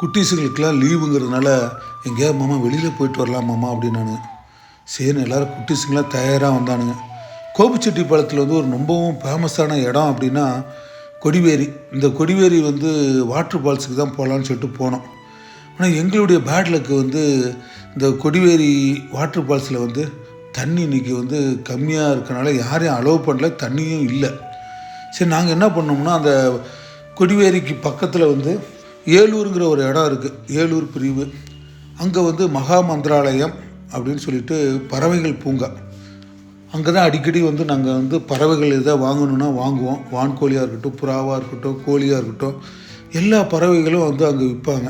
குட்டீஸுகளுக்கெல்லாம் லீவுங்கிறதுனால எங்கேயாவது மாமா வெளியில் போயிட்டு வரலாம் மாமா அப்படின்னானுங்க சரி எல்லோரும் குட்டீஸுங்களாம் தயாராக வந்தானுங்க. கோபிச்செட்டிப்பாளையத்தில் வந்து ஒரு ரொம்பவும் ஃபேமஸான இடம் அப்படின்னா கொடிவேரி. இந்த கொடிவேரி வந்து வாட்டர் ஃபால்ஸுக்கு தான் போகலான்னு சொல்லிட்டு போனோம். ஆனால் எங்களுடைய பேட்லக்கு வந்து இந்த கொடிவேரி வாட்டர் ஃபால்ஸில் வந்து தண்ணி இன்றைக்கி வந்து கம்மியாக இருக்கனால யாரையும் அலோவ் பண்ணல தண்ணியும் இல்லை. சரி நாங்கள் என்ன பண்ணோம்னா அந்த கொடிவேரிக்கு பக்கத்தில் வந்து ஏலூருங்கிற ஒரு இடம் இருக்குது ஏலூர் பிரிவு. அங்கே வந்து மகா மந்திராலயம் அப்படின்னு சொல்லிட்டு பறவைகள் பூங்கா. அங்கே தான் அடிக்கடி வந்து நாங்கள் வந்து பறவைகள் எதாவது வாங்கணுன்னா வாங்குவோம். வான்கோழியாக இருக்கட்டும் புறாவாக இருக்கட்டும் கோழியாக இருக்கட்டும் எல்லா பறவைகளும் வந்து அங்கே விற்பாங்க.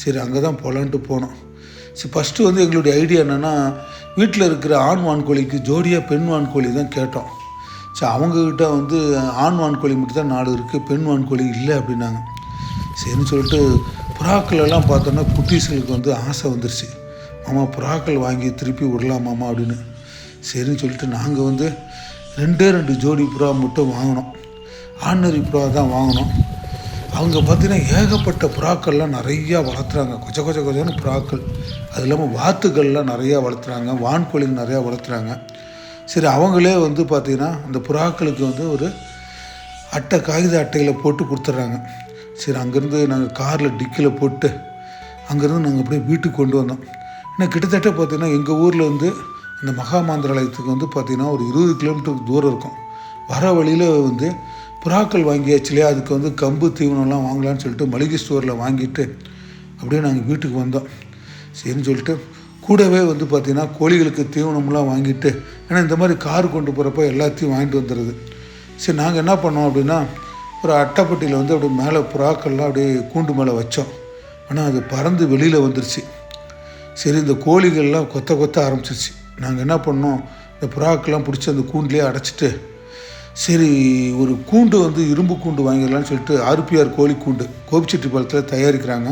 சரி அங்கே தான் போகலான்ட்டு போனோம். சரி ஃபஸ்ட்டு வந்து எங்களுடைய ஐடியா என்னென்னா வீட்டில் இருக்கிற ஆண் வான்கோழிக்கு ஜோடியாக பெண் வான்கோழி தான் கேட்டோம். சரி அவங்கக்கிட்ட வந்து ஆண் வான்கோழி மட்டும் தான் நாலு இருக்குது பெண் வான்கோழி இல்லை அப்படின்னாங்க. சரின்னு சொல்லிட்டு புறாக்கள் எல்லாம் பார்த்தோன்னா குட்டீஸ்களுக்கு வந்து ஆசை வந்துருச்சு. மாமா புறாக்கள் வாங்கி திருப்பி விடலாமாமா அப்படின்னு. சரின்னு சொல்லிட்டு நாங்கள் வந்து ரெண்டே ரெண்டு ஜோடி புறா மட்டும் வாங்கினோம். ஆர்டினரி புறா தான் வாங்கினோம். அவங்க பார்த்தீங்கன்னா ஏகப்பட்ட புறாக்கள்லாம் நிறையா வளர்த்துறாங்க. கொச்ச கொச்ச கொச்சன்னு புறாக்கள். அது இல்லாமல் வாத்துக்கள்லாம் நிறையா வளர்த்துறாங்க. வான்கோழிகள் நிறையா வளர்த்துறாங்க. சரி அவங்களே வந்து பார்த்திங்கன்னா அந்த புறாக்களுக்கு வந்து ஒரு அட்டை காகித அட்டையில் போட்டு கொடுத்துட்றாங்க. சரி அங்கேருந்து நாங்கள் காரில் டிக்கியில் போட்டு அங்கேருந்து நாங்கள் அப்படியே வீட்டுக்கு கொண்டு வந்தோம். ஏன்னா கிட்டத்தட்ட பார்த்திங்கன்னா எங்கள் ஊரில் வந்து இந்த மகாமாந்திராலயத்துக்கு வந்து பார்த்திங்கன்னா ஒரு இருபது கிலோமீட்டருக்கு தூரம் இருக்கும். வர வழியில் வந்து புறாக்கள் வாங்கியாச்சு இல்லையா? அதுக்கு வந்து கம்பு தீவனம்லாம் வாங்கலான்னு சொல்லிட்டு மளிகை ஸ்டோரில் வாங்கிட்டு அப்படியே நாங்கள் வீட்டுக்கு வந்தோம். சரின்னு சொல்லிட்டு கூடவே வந்து பார்த்திங்கன்னா கோழிகளுக்கு தீவனம்லாம் வாங்கிட்டு ஏன்னா இந்த மாதிரி கார் கொண்டு போகிறப்ப எல்லாத்தையும் வாங்கிட்டு வந்துடுது சரி நாங்கள் என்ன பண்ணோம் அப்படின்னா ஒரு அட்டைப்பட்டியில் வந்து அப்படியே மேலே புறாக்கள்லாம் அப்படியே கூண்டு மேலே வச்சோம். ஆனால் அது பறந்து வெளியில் வந்துருச்சு. சரி இந்த கோழிகள்லாம் கொத்த கொத்த ஆரம்பிச்சிருச்சு. நாங்கள் என்ன பண்ணோம்? இந்த புறாக்கெல்லாம் பிடிச்சி அந்த கூண்டுலேயே அடைச்சிட்டு சரி ஒரு கூண்டு வந்து இரும்பு கூண்டு வாங்கிடலான்னு சொல்லிட்டு ஆர்பிஆர் கோழி கூண்டு கோபிச்செட்டி பாலத்தில் தயாரிக்கிறாங்க.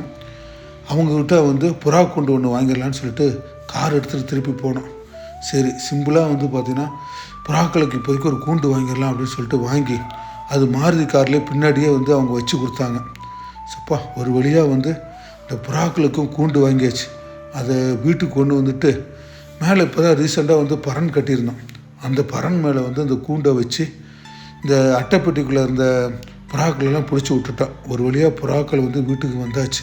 அவங்கக்கிட்ட வந்து புறா கூண்டு ஒன்று வாங்கிடலான்னு சொல்லிட்டு கார் எடுத்துகிட்டு திருப்பி போனோம். சரி சிம்பிளாக வந்து பார்த்திங்கன்னா புறாக்களுக்கு இப்போதைக்கு ஒரு கூண்டு வாங்கிடலாம் அப்படின்னு சொல்லிட்டு வாங்கி அது மாருதி கார்லேயே பின்னாடியே வந்து அவங்க வச்சு கொடுத்தாங்க. சப்பா ஒரு வழியாக வந்து இந்த புறாக்களுக்கும் கூண்டு வாங்கியாச்சு. அதை வீட்டுக்கு கொண்டு வந்துட்டு மேலே இப்போ தான் ரீசெண்டாக வந்து பறன் கட்டியிருந்தோம். அந்த பறன் மேலே வந்து அந்த கூண்டை வச்சு இந்த அட்டைப்பெட்டிக்குள்ளே இருந்த புறாக்களெல்லாம் பிடிச்சி விட்டுட்டோம் ஒரு வழியாக புறாக்கள் வந்து வீட்டுக்கு வந்தாச்சு.